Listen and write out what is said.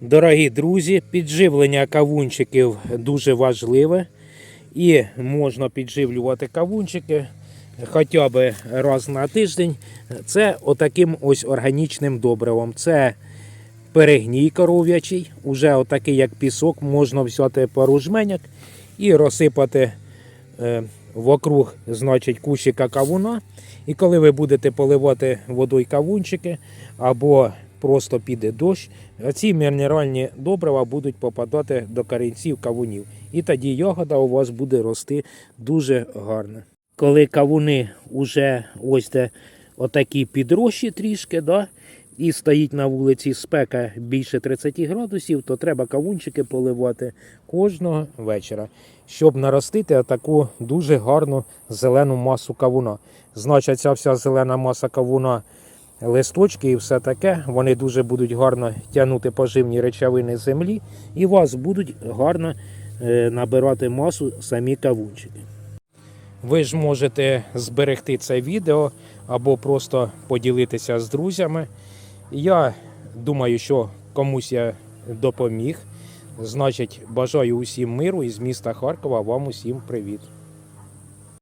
Дорогі друзі, підживлення кавунчиків дуже важливе. І можна підживлювати кавунчики хоча б раз на тиждень. Це отаким ось органічним добривом. Це перегній коров'ячий, уже отакий як пісок, можна взяти пару жменяк і розсипати е, вокруг значить, кущика кавуна. І коли ви будете поливати водою кавунчики або просто піде дощ, ці мінеральні добрива будуть попадати до корінців кавунів. І тоді ягода у вас буде рости дуже гарно. Коли кавуни вже ось де отакі підрощі трішки, да, і стоїть на вулиці спека більше 30 градусів, то треба кавунчики поливати кожного вечора, щоб наростити таку дуже гарну зелену масу кавуна. Значить, ця вся зелена маса кавуна, листочки і все таке, вони дуже будуть гарно тягнути поживні речовини з землі, і у вас будуть гарно е, набирати масу самі кавунчики. Ви ж можете зберегти це відео або просто поділитися з друзями. Я думаю, що комусь я допоміг. Значить, бажаю усім миру із міста Харкова. Вам усім привіт.